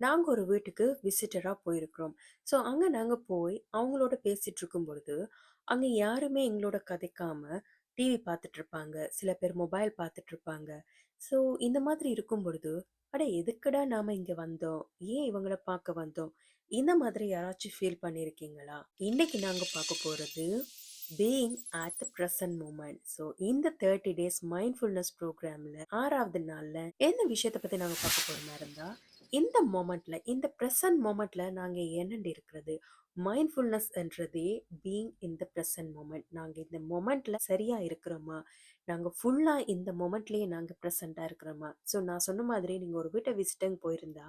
நாங்கள் ஒரு வீட்டுக்கு விசிட்டராக போயிருக்கிறோம். ஸோ அங்கே நாங்கள் போய் அவங்களோட பேசிகிட்டு இருக்கும் பொழுது, அங்கே யாருமே எங்களோட கதைக்காம டிவி பார்த்துட்டு இருப்பாங்க. சில பேர் மொபைல் பார்த்துட்டு இருப்பாங்க. ஸோ இந்த மாதிரி இருக்கும் பொழுது, "அட எதுக்குடா நாம இங்கே வந்தோம்? ஏன் இவங்கள பார்க்க வந்தோம்?" இந்த மாதிரி யாராச்சும் ஃபீல் பண்ணியிருக்கீங்களா? இன்னைக்கு நாங்கள் பார்க்க போகிறது being at the present moment. So இந்த 30 டேஸ் மைண்ட்ஃபுல்னஸ் ப்ரோக்ராமில் ஆறாவது நாளில் எந்த விஷயத்த பற்றி நாங்கள் பார்க்க போகிறோமா இருந்தால் இந்த மொமெண்ட்ல இந்த பிரசன்ட் மொமெண்ட்ல நாங்க என்னண்டு இருக்கிறது? Mindfulness என்றதே being in the present moment நாங்கள் இந்த மொமெண்ட்ல சரியா இருக்கிறோமா? நாங்கள் ஃபுல்லாக இந்த மொமெண்ட்லேயே நாங்கள் ப்ரெசண்ட்டாக இருக்கிறோமா? ஸோ நான் சொன்ன மாதிரி நீங்கள் ஒரு வீட்டை விசிட்டிங் போயிருந்தா,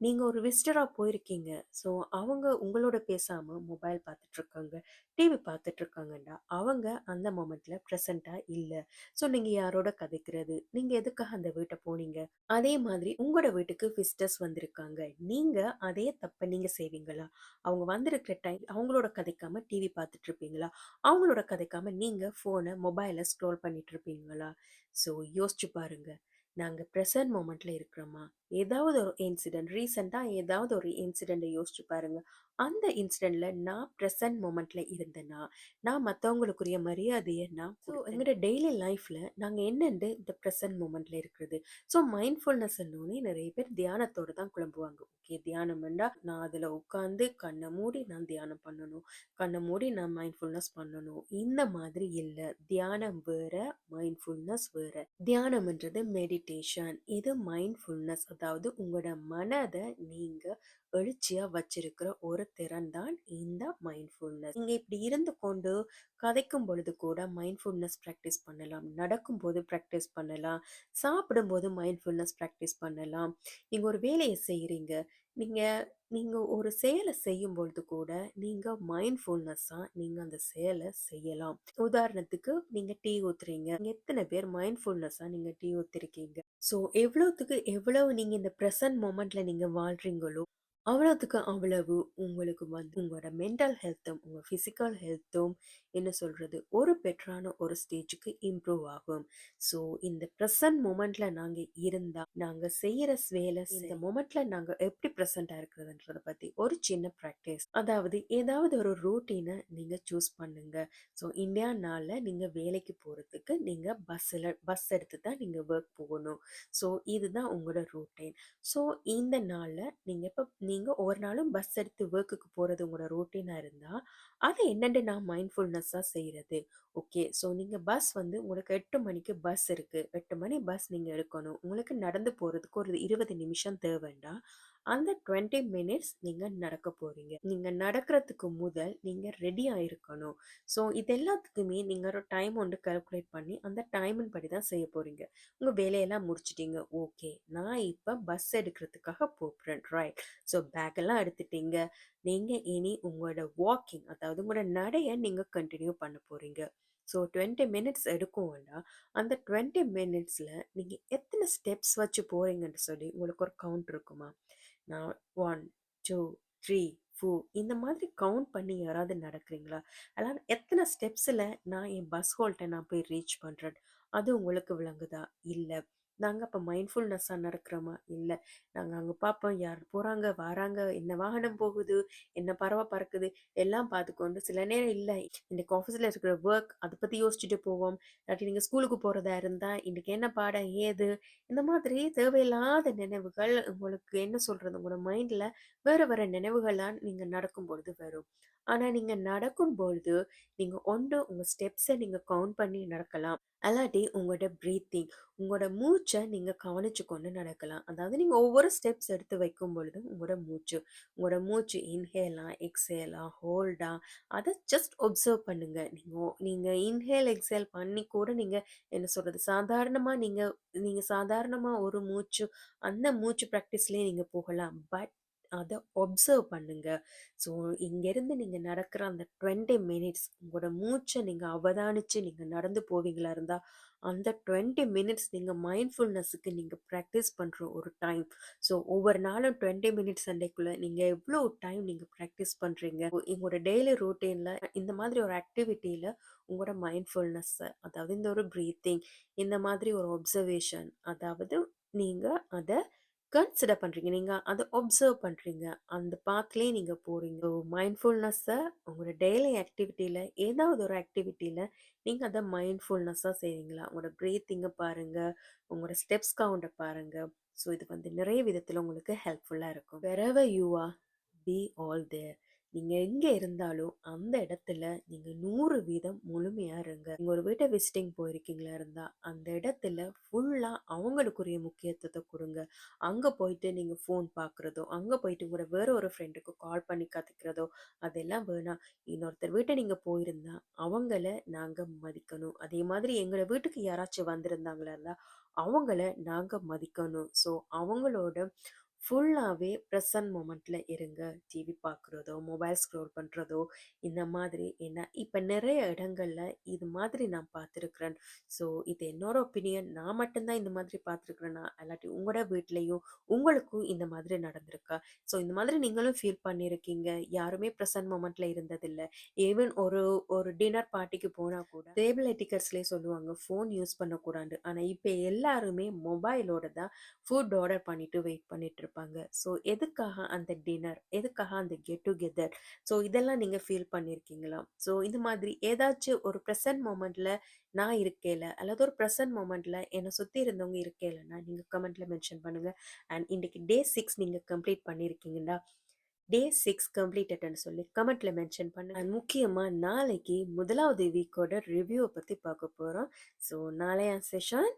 நீங்கள் ஒரு விசிட்டராக போயிருக்கீங்க. ஸோ அவங்க உங்களோட பேசாமல் மொபைல் பார்த்துட்ருக்காங்க டிவி பார்த்துட்ருக்காங்கண்டா அவங்க அந்த மொமெண்ட்டில் ப்ரெசண்ட்டாக இல்லை ஸோ நீங்கள் யாரோட கதைக்கிறது? நீங்கள் எதுக்காக அந்த வீட்டை போனீங்க? அதே மாதிரி உங்களோட வீட்டுக்கு விசிட்டர்ஸ் வந்திருக்காங்க. நீங்கள் அதே தப்பை நீங்கள் செய்வீங்களா? அவங்க வந்திருக்கிற டைம் அவங்களோட கதைக்காமல் டிவி பார்த்துட்ருப்பீங்களா அவங்களோட கதைக்காமல் நீங்கள் ஃபோனை மொபைலை ஸ்க்ரோல் பண்ணிகிட்ருப்பீங்களா ஸோ யோசிச்சு பாருங்கள் நாங்கள் ப்ரெசன்ட் மொமெண்ட்டில் இருக்கிறோமா? ஏதாவது ஒரு இன்சிடென்ட் ரீசென்ட்டா ஏதாவது ஒரு இன்சிடென்ட்ட யோசிச்சு பாருங்க. அந்த இன்சிடென்ட்ல நான் பிரசன்ட் மொமெண்ட்ல இருந்தேனா, நான் மத்தவங்களுக்குரிய மரியாதைய நான் ஸோ எங்களோட டெய்லி லைஃப்ல நாங்க என்னண்டு இந்த பிரசன்ட் மொமெண்ட்ல இருக்கிறது. ஸோ மைண்ட்ஃபுல்னஸ்ன்னோனே நெறைய பேர் தியானத்தோட தான் குழம்புவாங்க. ஓகே தியானம்ன்னா, நான் அதுல உட்கார்ந்து கண்ண மூடி நான் தியானம் பண்ணணும். கண்ண மூடி நான் மைண்ட்ஃபுல்னஸ் பண்ணணும். இந்த மாதிரி இல்ல. தியானம் வேற, மைண்ட்ஃபுல்னஸ் வேற. தியானம்ன்றது மெடிடேஷன். இது மைண்ட்ஃபுல்னஸ் அதாவது உங்களோட மனதை நீங்க எழுச்சியா வச்சிருக்கிற ஒரு திறன் தான் இந்த மைண்ட்ஃபுல்னஸ். நீங்க இப்படி இருந்து கொண்டு கதைக்கும் பொழுது கூட மைண்ட்ஃபுல்னஸ் ப்ராக்டிஸ் பண்ணலாம். நடக்கும்போது ப்ராக்டிஸ் பண்ணலாம். சாப்பிடும்போது மைண்ட்ஃபுல்னஸ் ப்ராக்டிஸ் பண்ணலாம். நீங்க ஒரு வேலையை செய்கிறீங்க நீங்கள் நீங்க ஒரு செயல செய்யும்பொழுது கூட, நீங்க மைண்ட்ஃபுல்னஸ்ஸாக நீங்க அந்த செயலை செய்யலாம். உதாரணத்துக்கு நீங்க டீ ஊத்துறீங்க. எத்தனை எத்தன பேர் மைண்ட்ஃபுல்னஸ்ஸாக நீங்க டீ ஊத்திருக்கீங்க? ஸோ எவ்வளவுத்துக்கு எவ்வளவு நீங்க இந்த ப்ரெசன்ட் மொமெண்ட்ல நீங்க வாழ்றீங்களோ, அவ்வளவுத்துக்கு அவ்வளவு உங்களுக்கு வந்து உங்களோட மென்டல் ஹெல்த்தும், உங்க பிசிக்கல் ஹெல்த்தும் என்ன சொல்றது? ஒரு பெட்டரான ஒரு ஸ்டேஜ்க்கு இம்ப்ரூவ் ஆகும். ஸோ இந்த பிரசன்ட் மொமெண்ட்ல நாங்க இருந்தா, நாங்க செய்யற ஸ் வேல இந்த மொமெண்ட்ல நாங்க எப்படி பிரசன்ட்டா இருக்கிறதுன்றத பத்தி ஒரு சின்ன பிராக்டிஸ். அதாவது ஏதாவது ஒரு ரூட்டீன நீங்க சூஸ் பண்ணுங்க. ஸோ இந்தியானால நீங்க வேலைக்கு போறதுக்கு நீங்க பஸ்ஸுல பஸ் எடுத்து தான் நீங்க வொர்க் போகணும். ஸோ இதுதான் உங்களோட ரூட்டீன். ஸோ இந்த நாள்ல நீங்க இப்ப நீங்க ஒவ்வொரு நாளும் பஸ் எடுத்து வொர்க்குக்கு போறது உங்களோட ரூட்டீனா இருந்தா, அதை என்னென்ன நான் மைண்ட்ஃபுல்னஸ்ஸாக செய்கிறது ஓகே. ஸோ நீங்க பஸ் வந்து உங்களுக்கு எட்டு மணிக்கு பஸ் இருக்கு. எட்டு மணி பஸ் நீங்க எடுக்கணும். உங்களுக்கு நடந்து போறதுக்கு ஒரு 20 நிமிஷம் தேவைண்டா அந்த 20 மினிட்ஸ் நீங்கள் நடக்க போகிறீங்க நீங்கள் நடக்கிறதுக்கு முதல் நீங்கள் ரெடியாக இருக்கணும். ஸோ இது எல்லாத்துக்குமே நீங்கள் ஒரு டைம் ஒன்று கால்குலேட் பண்ணி, அந்த டைமின் படி தான் செய்ய போகிறீங்க உங்கள் வேலையெல்லாம் முடிச்சுட்டீங்க. ஓகே. நான் இப்போ பஸ் எடுக்கிறதுக்காக போகிறேன் ரைட். ஸோ பேக்கெல்லாம் எடுத்துட்டீங்க. நீங்கள் இனி உங்களோட வாக்கிங் அதாவது உங்களோட நடையை நீங்கள் கண்டினியூ பண்ண போகிறீங்க ஸோ 20 மினிட்ஸ் எடுக்கும்னா, அந்த டுவெண்ட்டி மினிட்ஸில் நீங்கள் எத்தனை ஸ்டெப்ஸ் வச்சு போகிறீங்கன்னு சொல்லி உங்களுக்கு ஒரு கவுண்ட் இருக்குமா? நான் 1, 2, 3, 4 இந்த மாதிரி கவுண்ட் பண்ணி யாராவது நடக்கிறீங்களா? அதாவது எத்தனை ஸ்டெப்ஸில் நான் என் பஸ் ஹோல்ட்டை நான் போய் ரீச் பண்ணுறேன் அது உங்களுக்கு விளங்குதா? இல்லை நாங்கள் அப்போ மைண்ட்ஃபுல்னஸ்ஸாக நடக்கிறோமா? இல்லை. நாங்கள் அங்கே பார்ப்போம் யார் போகிறாங்க வாராங்க, என்ன வாகனம் போகுது, என்ன பறவை பறக்குது, எல்லாம் பார்த்துக்கொண்டு சில நேரம் இல்லை. இன்றைக்கு ஆஃபீஸில் இருக்கிற ஒர்க் அதை பற்றி யோசிச்சுட்டு போவோம். இல்லாட்டி நீங்கள் ஸ்கூலுக்கு போகிறதா இருந்தால் இன்றைக்கி என்ன பாடம், ஏது? இந்த மாதிரி தேவையில்லாத நினைவுகள் உங்களுக்கு என்ன சொல்கிறது உங்களோட மைண்டில் வேறு வேறு நினைவுகள்லாம் நீங்கள் நடக்கும் பொழுது வரும். ஆனால் நீங்கள் நடக்கும்பொழுது, நீங்கள் ஒன்று உங்கள் ஸ்டெப்ஸை நீங்கள் கவுண்ட் பண்ணி நடக்கலாம். அல்லாட்டி உங்களோட ப்ரீத்திங் உங்களோட மூச்சு நீங்க கவனிச்சு கொண்டு நடக்கலாம். அதாவது நீங்கள் ஒவ்வொரு ஸ்டெப்ஸ் எடுத்து வைக்கும் பொழுது உங்களோட மூச்சு, உங்களோட மூச்சு இன்ஹேலா, எக்ஸேலா, ஹோல்டா அதை ஜஸ்ட் ஒப்சர்வ் பண்ணுங்க. நீங்கள் நீங்கள் இன்ஹேல், எக்ஸேல் பண்ணி கூட நீங்கள் என்ன சொல்கிறது சாதாரணமாக நீங்கள் நீங்கள் சாதாரணமாக ஒரு மூச்சு அந்த மூச்சு ப்ராக்டிஸ்லேயே நீங்கள் போகலாம். பட் அதை ஒப்சர்வ் பண்ணுங்க. ஸோ இங்கேருந்து நீங்கள் நடக்கிற அந்த 20 மினிட்ஸ் உங்களோட மூச்சை நீங்கள் அவதானித்து நீங்கள் நடந்து போவீங்களா இருந்தால் அந்த 20 மினிட்ஸ் நீங்கள் மைண்ட்ஃபுல்னஸுக்கு நீங்கள் ப்ராக்டிஸ் பண்ணுற ஒரு டைம். ஸோ ஒவ்வொரு நாளும் 20 மினிட்ஸ் அன்னைக்குள்ள நீங்கள் எவ்வளோ டைம் நீங்கள் ப்ராக்டிஸ் பண்ணுறீங்க எங்களோட டெய்லி ரூட்டீனில் இந்த மாதிரி ஒரு ஆக்டிவிட்டியில் உங்களோட மைண்ட்ஃபுல்னஸ்ஸை அதாவது இந்த ஒரு ப்ரீத்திங் இந்த மாதிரி ஒரு ஒப்சர்வேஷன் அதாவது நீங்கள் அதை கன்சிடர் பண்ணுறீங்க நீங்கள் அதை ஒப்சர்வ் பண்ணுறீங்க அந்த பாத்லயே நீங்கள் போகிறீங்க ஸோ மைண்ட்ஃபுல்னஸ்ஸை உங்களோட டெய்லி ஆக்டிவிட்டியில் ஏதாவது ஒரு ஆக்டிவிட்டியில் நீங்கள் அதை மைண்ட்ஃபுல்னஸ்ஸாக செய்வீங்களா? உங்களோட ப்ரீத்திங்கை பாருங்கள் உங்களோட ஸ்டெப்ஸ் கவுண்டை பாருங்கள் ஸோ இது வந்து நிறைய விதத்தில் உங்களுக்கு ஹெல்ப்ஃபுல்லாக இருக்கும். Wherever you are, be all there. நீங்கள் எங்கே இருந்தாலும் அந்த இடத்துல நீங்கள் நூறு வீதம் முழுமையாக இருங்க. நீங்கள் ஒரு வீட்டை விசிட்டிங் போயிருக்கீங்களா இருந்தால் அந்த இடத்துல ஃபுல்லாக அவங்களுக்குரிய முக்கியத்துவத்தை கொடுங்க அங்கே போயிட்டு நீங்கள் ஃபோன் பார்க்குறதோ, அங்கே போயிட்டு உங்களோட வேற ஒரு ஃப்ரெண்டுக்கு கால் பண்ணி கற்றுக்கிறதோ அதெல்லாம் வேணாம். இன்னொருத்தர் வீட்டை நீங்கள் போயிருந்தால் அவங்கள நாங்கள் மதிக்கணும். அதே மாதிரி எங்களை வீட்டுக்கு யாராச்சும் வந்திருந்தாங்களா இருந்தால் அவங்கள நாங்கள் மதிக்கணும். ஸோ அவங்களோட ஃபுல்லாகவே ப்ரெசன்ட் மூமெண்ட்டில் இருங்க. டிவி பார்க்குறதோ, மொபைல் ஸ்க்ரோல் பண்ணுறதோ இந்த மாதிரி என்ன இப்போ நிறைய இடங்களில் இது மாதிரி நான் பார்த்துருக்குறேன் ஸோ இது என்னோட ஒப்பீனியன். நான் மட்டும்தான் இந்த மாதிரி பார்த்துருக்குறேன்னா இல்லாட்டி உங்களோட வீட்லேயும் உங்களுக்கும் இந்த மாதிரி நடந்திருக்கா? ஸோ இந்த மாதிரி நீங்களும் ஃபீல் பண்ணியிருக்கீங்க. யாருமே ப்ரெசன்ட் மூமெண்ட்டில் இருந்ததில்லை ஈவன் ஒரு ஒரு டின்னர் பார்ட்டிக்கு போனால் கூட டேபிள் எட்டிகெட்ஸ்லயே சொல்லுவாங்க, ஃபோன் யூஸ் பண்ணக்கூடாது. ஆனால் இப்போ எல்லாருமே மொபைலோட தான் ஃபுட் ஆர்டர் பண்ணிவிட்டு வெயிட் பண்ணிட்டு இருப்பாங்க. ஸோ எதுக்காக அந்த டின்னர்? எதுக்காக அந்த கெட் டுகெதர்? ஸோ இதெல்லாம் நீங்கள் ஃபீல் பண்ணியிருக்கீங்களா? ஸோ இந்த மாதிரி ஏதாச்சும் ஒரு ப்ரெசன்ட் மூமெண்ட்டில் நான் இருக்கேல, அல்லது ஒரு ப்ரெசன்ட் மூமெண்ட்டில் என்னை சுற்றி இருந்தவங்க இருக்கேலன்னா, நீங்கள் கமெண்ட்டில் மென்ஷன் பண்ணுங்கள் அண்ட் இன்றைக்கி டே சிக்ஸ் நீங்கள் கம்ப்ளீட் பண்ணியிருக்கீங்களா டே சிக்ஸ் கம்ப்ளீட்டட்னு சொல்லி கமெண்ட்ல மென்ஷன் பண்ணு அண்ட் முக்கியமா நாளைக்கு முதலாவது வீக்கோட ரிவ்யூவை பத்தி பார்க்க போறோம். ஸோ நாளைய செஷன்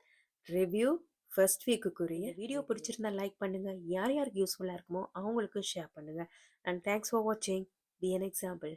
ரிவ்யூ ஃபர்ஸ்ட் வீக்குக்குரிய வீடியோ பிடிச்சிருந்தா லைக் பண்ணுங்க. யார் யாருக்கு யூஸ்ஃபுல்லா இருக்குமோ அவங்களுக்கு ஷேர் பண்ணுங்க. அண்ட் தேங்க்ஸ் ஃபார் வாட்சிங். Be an example.